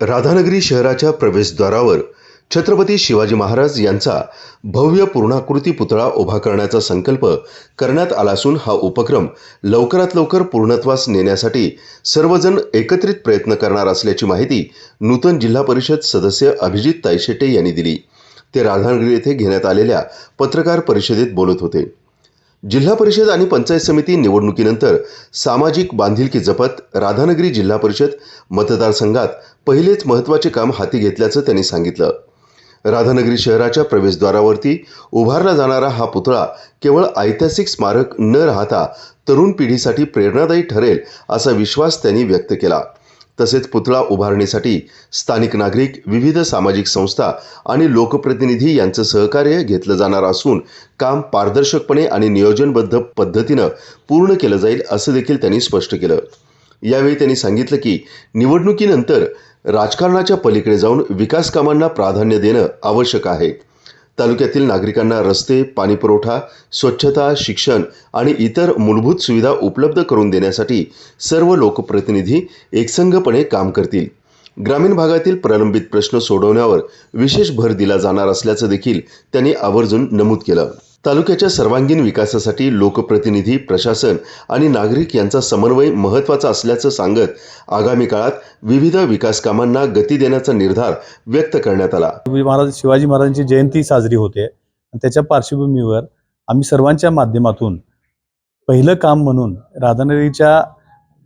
राधानगरी शहराच्या प्रवेशद्वारावर छत्रपती शिवाजी महाराज यांचा भव्य पूर्णाकृती पुतळा उभा करण्याचा संकल्प करण्यात आला असून हा उपक्रम लवकरात लवकर पूर्णत्वास नेण्यासाठी सर्वजण एकत्रित प्रयत्न करणार असल्याची माहिती नूतन जिल्हा परिषद सदस्य अभिजित तायशेटे यांनी दिली. ते राधानगरी येथे घेण्यात आलेल्या पत्रकार परिषदेत बोलत होते. जिल्हा परिषद आणि पंचायत समिती निवडणुकीनंतर सामाजिक बांधिलकी जपत राधानगरी जिल्हा परिषद मतदारसंघात पहिलेच महत्त्वाचे काम हाती घेतल्याचं त्यांनी सांगितलं. राधानगरी शहराच्या प्रवेशद्वारावरती उभारला जाणारा हा पुतळा केवळ ऐतिहासिक स्मारक न राहता तरुण पिढीसाठी प्रेरणादायी ठरेल असा विश्वास त्यांनी व्यक्त केला. तसेच पुतळा उभारणीसाठी स्थानिक नागरिक विविध सामाजिक संस्था आणि लोकप्रतिनिधी यांचं सहकार्य घेतलं जाणार असून काम पारदर्शकपणे आणि नियोजनबद्ध पद्धतीनं पूर्ण केलं जाईल असं देखील त्यांनी स्पष्ट केलं. यावेळी त्यांनी सांगितलं की निवडणुकीनंतर राजकारणाच्या पलीकडे जाऊन विकास कामांना प्राधान्य देणं आवश्यक आहे. तालुक्यातील नागरिकांना रस्ते पाणीपुरवठा स्वच्छता शिक्षण आणि इतर मूलभूत सुविधा उपलब्ध करून देण्यासाठी सर्व लोकप्रतिनिधी एकसंघपणे काम करतील. ग्रामीण भागातील प्रलंबित प्रश्न सोडवण्यावर विशेष भर दिला जाणार असल्याचं देखील त्यांनी आवर्जून नमूद केलं. तालुक्याच्या सर्वांगीण विकासासाठी लोकप्रतिनिधी प्रशासन आणि नागरिक यांचा समन्वय महत्त्वाचा असल्याचं सांगत आगामी काळात विविध विकास कामांना गती देण्याचा निर्धार व्यक्त करण्यात आला. महाराज शिवाजी महाराजांची जयंती साजरी होते. आणि त्याच्या पार्श्वभूमीवर आम्ही सर्वांच्या माध्यमातून पहिलं काम म्हणून राधानगरीच्या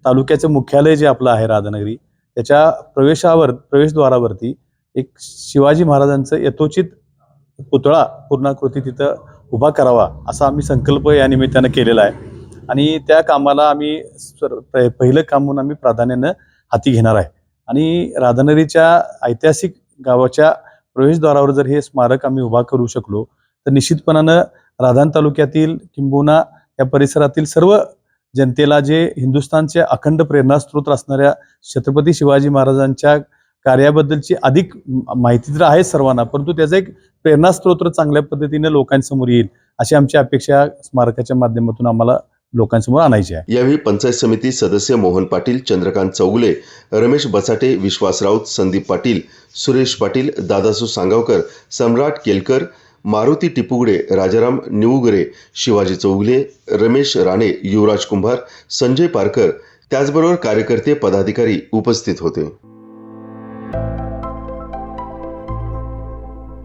तालुक्याचं मुख्यालय जे आपलं आहे राधानगरी त्याच्या प्रवेशावर प्रवेशद्वारावरती एक शिवाजी महाराजांचं यथोचित पुतळा पूर्णाकृती तिथं उभा करावा असा आम्ही संकल्प या निमित्तानं केलेला आहे. आणि त्या कामाला आम्ही पहिलं काम म्हणून आम्ही प्राधान्यानं हाती घेणार आहे. आणि राधानगरीच्या ऐतिहासिक गावाच्या प्रवेशद्वारावर जर हे स्मारक आम्ही उभा करू शकलो तर निश्चितपणानं राधान तालुक्यातील किंबहुना या परिसरातील सर्व जनतेला जे हिंदुस्थानचे अखंड प्रेरणास्त्रोत असणाऱ्या छत्रपती शिवाजी महाराजांच्या कार्याबद्दलची अधिक माहिती तर आहे सर्वांना परंतु त्याचा एक प्रेरणास्त्रोत चांगल्या पद्धतीने लोकांसमोर येईल अशी आमची अपेक्षा स्मारकाच्या माध्यमातून आम्हाला लोकांसमोर आणायची आहे. यावेळी पंचायत समिती सदस्य मोहन पाटील चंद्रकांत चौगुले रमेश बसाटे विश्वास राऊत संदीप पाटील सुरेश पाटील दादासू सांगावकर सम्राट केलकर मारुती टिपुगडे राजाराम निवुगरे शिवाजी चौगुले रमेश राणे युवराज कुंभार संजय पारकर त्याचबरोबर कार्यकर्ते पदाधिकारी उपस्थित होते.